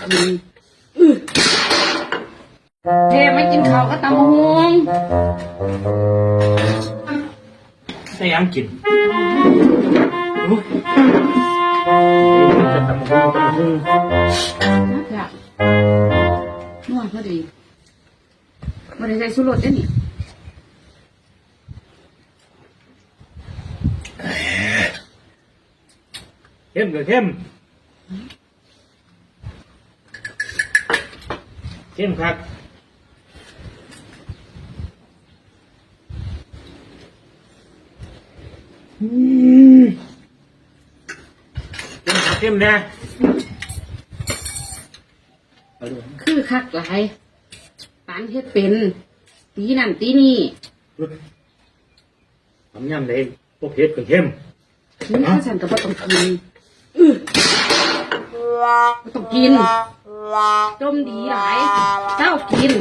ต้องกินอื้อเทไม่กินข้าวก็ตำบักหงได้ยังกินโอ้ยจะตำบักหุ่งตำบักหุ่งนะจ๊ะนวดพอดีไม่ได้ใส่สุรสเด้อนี่เข้มกับเข้ม เข้มครับอืมเข้มครับเข้มนะเอาดูคือคักหลายปานเฮ็ดเป็น ตีนั่นตีนี่ทำยำเลยพวกเผ็ดกับเข้มถึงข้าฉันก็บ่ต้องกิน อื้อบ่ต้องกิน จมดีหลายเจ้ากิน